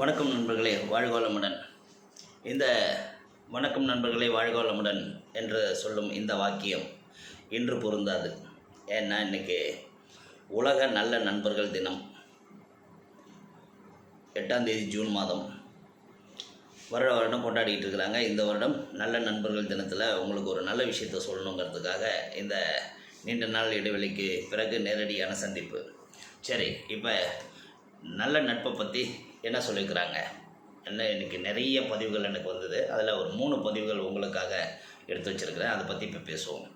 வணக்கம் நண்பர்களே வாழ்கோளமுடன். இந்த வணக்கம் நண்பர்களே வாழ்கோளமுடன் என்று சொல்லும் இந்த வாக்கியம் இன்று பொருந்தாது. ஏன்னா இன்னைக்கு உலக நல்ல நண்பர்கள் தினம். எட்டாம் தேதி ஜூன் மாதம். வருட வருடம் கொண்டாடிக்கிட்டு இருக்கிறாங்க. இந்த வருடம் நல்ல நண்பர்கள் தினத்தில் உங்களுக்கு ஒரு நல்ல விஷயத்தை சொல்லணுங்கிறதுக்காக இந்த நீண்ட நாள் இடைவெளிக்கு பிறகு நேரடியான சந்திப்பு. சரி இப்போ நல்ல நட்பை பற்றி என்ன சொல்லியிருக்கிறாங்க என்ன இன்னைக்கு நிறைய பதிவுகள் எனக்கு வந்தது. அதில் ஒரு மூணு பதிவுகள் உங்களுக்காக எடுத்து வச்சிருக்கிறேன். அதை பற்றி இப்போ பேசுவோம்.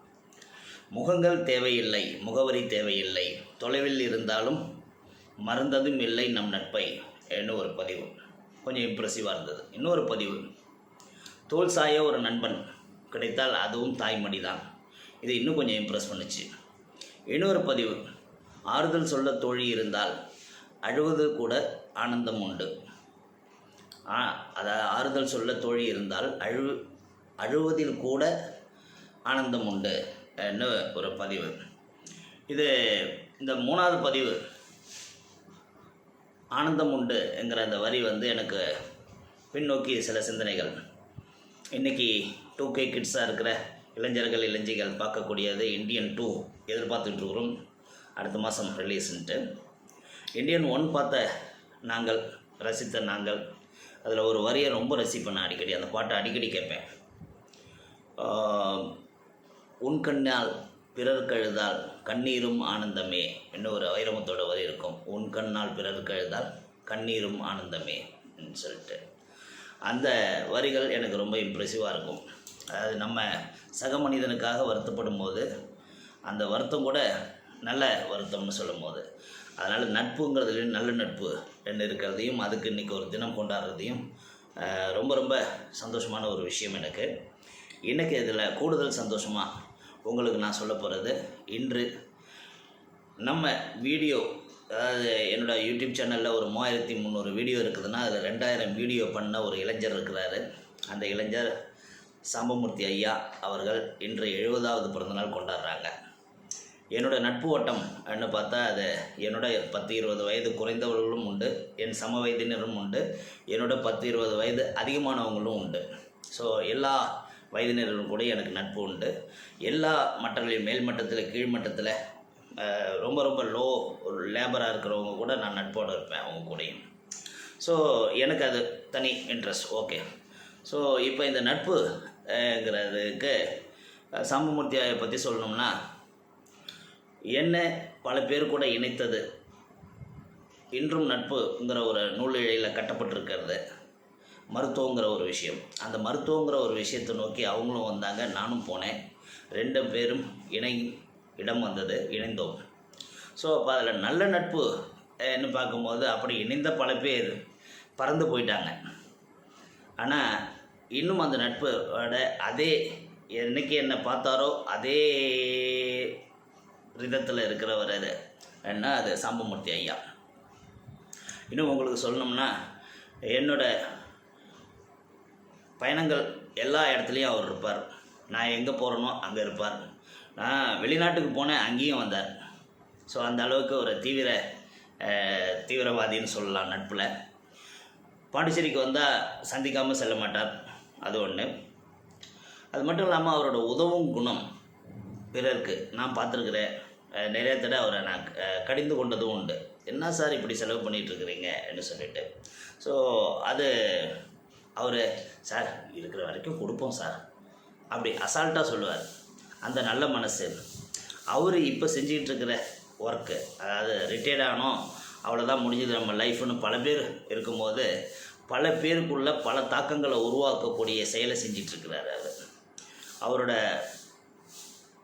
முகங்கள் தேவையில்லை முகவரி தேவையில்லை தொலைவில் இருந்தாலும் மறந்ததும் இல்லை நம் நட்பை என்ன ஒரு பதிவு. கொஞ்சம் இம்ப்ரெசிவாக இருந்தது. இன்னொரு பதிவு. தோல் சாய ஒரு நண்பன். கிடைத்தால் அதுவும் தாய்மடி தான். இது இன்னும் கொஞ்சம் இம்ப்ரெஸ் பண்ணுச்சு. இன்னொரு பதிவு. ஆறுதல் சொல்ல தோழி இருந்தால் அழுவது கூட ஆனந்தம் உண்டு. ஆ அதாவது ஆறுதல் சொல்ல தோழி இருந்தால் அழு அழுவதில் கூட ஆனந்தம் உண்டு என்ன ஒரு பதிவு. இது இந்த மூணாவது பதிவு ஆனந்தம் உண்டு என்கிற அந்த வரி வந்து எனக்கு பின்னோக்கி சில சிந்தனைகள். இன்றைக்கி டூ கே கிட்ஸாக இருக்கிற இளைஞர்கள் இளைஞிகள் பார்க்கக்கூடியது இந்தியன் டூ எதிர்பார்த்துட்டு இருக்கிறோம். அடுத்த மாதம் ரிலீஸ்ன்ட்டு இந்தியன் ஒன் பார்த்த நாங்கள் ரசித்த நாங்கள். அதில் ஒரு வரியை ரொம்ப ரசிப்பேன் நான் அடிக்கடி. அந்த பாட்டை அடிக்கடி கேட்பேன். உன் கண்ணால் பிறர் கழுதால் கண்ணீரும் ஆனந்தமே என்ன ஒரு வைரமுத்தோட வரி இருக்கும். உன் கண்ணால் பிறர் கழுதால் கண்ணீரும் ஆனந்தமே சொல்லிட்டு. அந்த வரிகள் எனக்கு ரொம்ப இம்ப்ரெசிவாக இருக்கும். அதாவது நம்ம சக மனிதனுக்காக வருத்தப்படும் போது அந்த வருத்தம் கூட நல்ல வருத்தம்னு சொல்லும் போது அதனால் நட்புங்கிறதுல நல்ல நட்பு. ரெண்டு இருக்கிறதையும் அதுக்கு இன்றைக்கி ஒரு தினம் கொண்டாடுறதையும் ரொம்ப ரொம்ப சந்தோஷமான ஒரு விஷயம் எனக்கு. இன்றைக்கி இதில் கூடுதல் சந்தோஷமாக உங்களுக்கு நான் சொல்ல போகிறது இன்று நம்ம வீடியோ அதாவது என்னோடய யூடியூப் சேனலில் ஒரு மூவாயிரத்தி முந்நூறு வீடியோ இருக்குதுன்னா அதில் ரெண்டாயிரம் வீடியோ பண்ண ஒரு இளைஞர் இருக்கிறாரு. அந்த இளைஞர் சாம்பமூர்த்தி ஐயா அவர்கள் இன்று எழுபதாவது பிறந்தநாள் கொண்டாடுறாங்க. என்னோட நட்பு வட்டம் அப்படின்னு பார்த்தா அது என்னோட பத்து இருபது வயது குறைந்தவர்களும் உண்டு. என் சம வயதினரும் உண்டு. என்னோட பத்து இருபது வயது அதிகமானவங்களும் உண்டு. ஸோ எல்லா வயதினரும் கூட எனக்கு நட்பு உண்டு. எல்லா மட்டங்களையும் மேல் மட்டத்தில் ரொம்ப ரொம்ப லோ ஒரு லேபராக இருக்கிறவங்க கூட நான் நட்போடு இருப்பேன் அவங்க கூடயும். ஸோ எனக்கு அது தனி இன்ட்ரெஸ்ட் ஓகே ஸோ இப்போ இந்த நட்புங்கிறதுக்கு சாம்பமூர்த்தியை பற்றி சொல்லணும்னா என்ன பல பேர் கூட இணைத்தது. இன்றும் நட்புங்கிற ஒரு நூலிழையில் கட்டப்பட்டிருக்கிறது. மருத்துவங்கிற ஒரு விஷயம். அந்த மருத்துவங்கிற ஒரு விஷயத்தை நோக்கி அவங்களும் வந்தாங்க நானும் போனேன். ரெண்டு பேரும் இணை இடம் வந்தது இணைந்தோம். ஸோ அப்போ அதில் நல்ல நட்பு என்ன பார்க்கும்போது அப்படி இணைந்த பல பேர் பறந்து போயிட்டாங்க. ஆனால் இன்னும் அந்த நட்போட அதே என்னைக்கு என்னை பார்த்தாரோ அதே விதத்தில் இருக்கிறவர் அது என்ன? அது சாம்பமூர்த்தி ஐயா. இன்னும் உங்களுக்கு சொல்லணும்னா என்னோட பயணங்கள் எல்லா இடத்துலையும் அவர் இருப்பார். நான் எங்கே போகிறேனோ அங்கே இருப்பார். நான் வெளிநாட்டுக்கு போனேன் அங்கேயும் வந்தார். ஸோ அந்த அளவுக்கு ஒரு தீவிர தீவிரவாதின்னு சொல்லலாம் நட்பில். பாண்டிச்சேரிக்கு வந்தால் சந்திக்காமல் செல்ல மாட்டார். அது ஒன்று அது மட்டும் இல்லாமல் அவரோட உதவும் குணம் பிறருக்கு நான் பார்த்துருக்குறேன் நிறைய தடவை அவரை நான் கடிந்து கொண்டதும் உண்டு. என்ன சார் இப்படி செலவு பண்ணிகிட்ருக்குறீங்க இருக்கிறீங்க என்று சொல்லிட்டு. ஸோ அது அவர் சார் இருக்கிற வரைக்கும் கொடுப்போம் சார். அப்படி அசால்ட்டாக சொல்லுவார். அந்த நல்ல மனசு. அவர் இப்போ செஞ்சுக்கிட்டு இருக்கிற ஒர்க்கு அதாவது ரிட்டையர்ட் ஆனோம் அவ்வளோதான் முடிஞ்சது நம்ம லைஃப்னு பல பேர் இருக்கும்போது பல பேருக்குள்ள பல தாக்கங்களை உருவாக்கக்கூடிய செயலை செஞ்சிட்ருக்கிறாரு அவர். அவரோட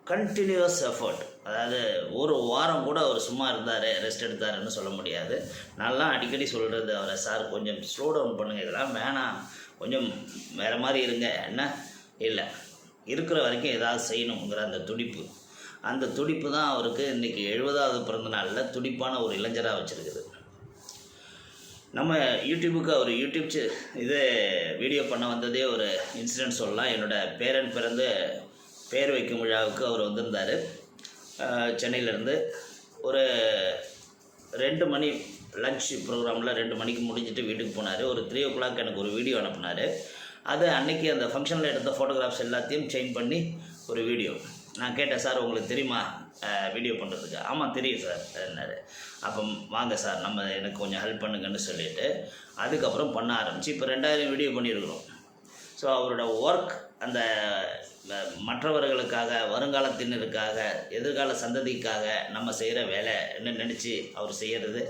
கண்டினியூஸ் எஃபர்ட் அதாவது ஒரு வாரம் கூட அவர் சும்மா இருந்தார் ரெஸ்ட் எடுத்தாருன்னு சொல்ல முடியாது. நல்லா அடிக்கடி சொல்கிறது அவரை சார் கொஞ்சம் ஸ்லோ டவுன் பண்ணுங்கள் இதெல்லாம் வேணாம். கொஞ்சம் வேறு மாதிரி இருங்க. என்ன? இல்லை. இருக்கிற வரைக்கும் ஏதாவது செய்யணுங்கிற அந்த துடிப்பு. அந்த துடிப்பு தான் அவருக்கு இன்றைக்கி எழுபதாவது பிறந்த நாளில் துடிப்பான ஒரு இளைஞராக வச்சுருக்குது. நம்ம யூடியூபுக்கு அவர் யூடியூப் இது வீடியோ பண்ண வந்ததே ஒரு இன்சிடென்ட் சொல்லலாம். என்னோடய பேரன் பிறந்து பேர் வைக்கும் விழாவுக்கு அவர் வந்திருந்தார். சென்னையிலேருந்து ஒரு ரெண்டு மணி லஞ்ச் ப்ரோக்ராமில் ரெண்டு மணிக்கு முடிஞ்சிட்டு வீட்டுக்கு போனார். ஒரு த்ரீ ஓ கிளாக் எனக்கு ஒரு வீடியோ அனுப்புனார். அது அன்னைக்கு அந்த ஃபங்க்ஷனில் எடுத்த ஃபோட்டோகிராஃப்ஸ் எல்லாத்தையும் சேஞ்ச் பண்ணி ஒரு வீடியோ நான் கேட்டேன் சார் உங்களுக்கு தெரியுமா? வீடியோ பண்ணுறதுக்கு ஆமாம் தெரியும் சார் என்னாரு அப்போ வாங்க சார் நம்ம எனக்கு கொஞ்சம் ஹெல்ப் பண்ணுங்கன்னு சொல்லிட்டு அதுக்கப்புறம் பண்ண ஆரம்பிச்சு இப்போ ரெண்டாயிரம் வீடியோ பண்ணியிருக்கிறோம். ஸோ அவரோட ஒர்க் அந்த மற்றவர்களுக்காக வருங்காலத்தினருக்காக எதிர்கால சந்ததிக்காக நம்ம செய்கிற வேலை என்ன நினச்சி அவர் செய்கிறது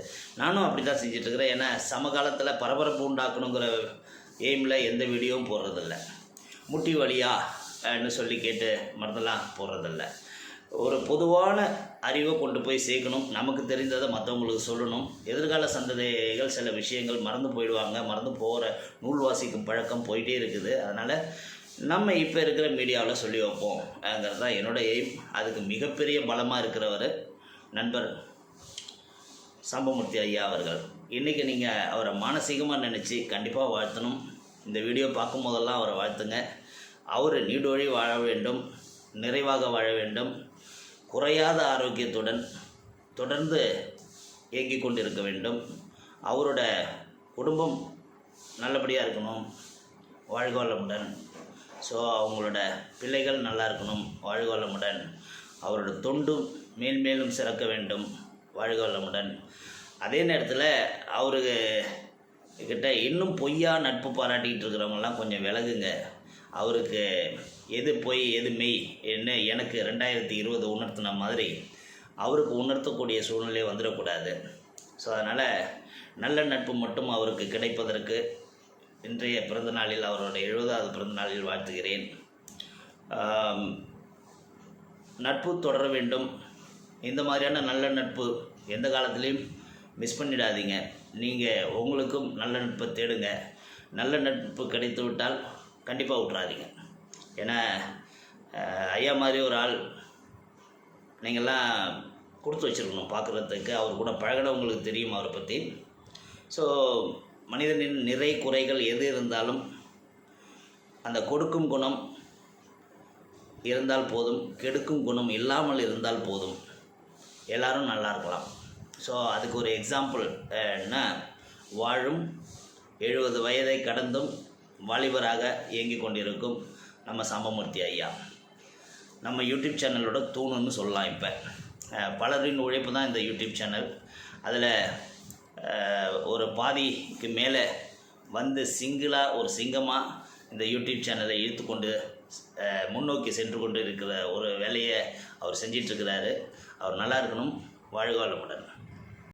நானும் அப்படி தான் செஞ்சிட்ருக்கிறேன். ஏன்னா சமகாலத்தில் பரபரப்பு உண்டாக்கணுங்கிற எய்மில் எந்த வீடியோவும் போடுறதில்ல. முட்டி வழியான்னு சொல்லி கேட்டு மருந்தெல்லாம் போடுறதில்ல. ஒரு பொதுவான அறிவை கொண்டு போய் சேர்க்கணும். நமக்கு தெரிந்ததை மற்றவங்களுக்கு சொல்லணும். எதிர்கால சந்ததிகள் சில விஷயங்கள் மறந்து போயிடுவாங்க. மறந்து போகிற நூல் வாசிக்கும் பழக்கம் போயிட்டே இருக்குது. அதனால் நம்ம இப்போ இருக்கிற மீடியாவில் சொல்லி வைப்போம்ங்கிறது தான் என்னோட எய்ம் அதுக்கு மிகப்பெரிய பலமாக இருக்கிறவர் நண்பர் சம்பமூர்த்தி ஐயா அவர்கள். இன்றைக்கி நீங்கள் அவரை மானசீகமாக நினச்சி கண்டிப்பாக வாழ்த்தணும். இந்த வீடியோ பார்க்கும் போதெல்லாம் அவரை வாழ்த்துங்க. அவர் நீடோழி வாழ வேண்டும் நிறைவாக வாழ வேண்டும். குறையாத ஆரோக்கியத்துடன் தொடர்ந்து இயங்கிக் கொண்டிருக்க வேண்டும். அவரோட குடும்பம் நல்லபடியாக இருக்கணும். வாழ்க வளமுடன். ஸோ அவங்களோட பிள்ளைகள் நல்லா இருக்கணும். வாழ்க வளமுடன் அவரோட மேல் மேல்மேலும் சிறக்க வேண்டும். வாழ்க வளமுடன் அதே நேரத்தில் அவருக்கு கிட்ட இன்னும் பொய்யா நட்பு பாராட்டிகிட்டு இருக்கிறவங்கலாம் கொஞ்சம் விலகுங்க. அவருக்கு எது பொய் எது மெய் என்ன எனக்கு ரெண்டாயிரத்தி இருபது உணர்த்தின மாதிரி அவருக்கு உணர்த்தக்கூடிய சூழ்நிலை வந்துடக்கூடாது. ஸோ அதனால் நல்ல நட்பு மட்டும் அவருக்கு கிடைப்பதற்கு இன்றைய பிறந்தநாளில் அவரோட எழுபதாவது பிறந்தநாளில் வாழ்த்துகிறேன். நட்பு தொடர வேண்டும். இந்த மாதிரியான நல்ல நட்பு எந்த காலத்துலேயும் மிஸ் பண்ணிடாதீங்க. நீங்கள் உங்களுக்கும் நல்ல நட்பை தேடுங்க. நல்ல நட்பு கிடைத்து விட்டால் கண்டிப்பாக விட்றாதீங்க ஏன்னா ஐயா மாதிரி ஒரு ஆள் நீங்கள்லாம் கொடுத்து வச்சுருக்கணும் பார்க்குறதுக்கு அவர் கூட பழகினவங்களுக்கு தெரியும் அவரை பற்றி ஸோ மனிதனின் நிறை குறைகள் எது இருந்தாலும் அந்த கொடுக்கும் குணம் இருந்தால் போதும் கெடுக்கும் குணம் இல்லாமல் இருந்தால் போதும். எல்லாரும் நல்லா இருக்கலாம். ஸோ அதுக்கு ஒரு எக்ஸாம்பிள் என்ன? வாழும் எழுபது வயதை கடந்தும் வாலிபராக இயங்கிக் கொண்டிருக்கும் நம்ம சம்பமூர்த்தி ஐயா. நம்ம யூடியூப் சேனலோட தூணுன்னு சொல்லலாம் இப்போ. பலரின் உழைப்பு தான் இந்த யூடியூப் சேனல். அதில் ஒரு பாதிக்கு மேலே வந்து சிங்கிளாக ஒரு சிங்கமாக இந்த யூடியூப் சேனலை இழுத்து கொண்டு முன்னோக்கி சென்று கொண்டு இருக்கிற ஒரு வேலையை அவர் செஞ்சிட்ருக்கிறாரு அவர் நல்லா இருக்கணும். வாழ்க வளமுடன்.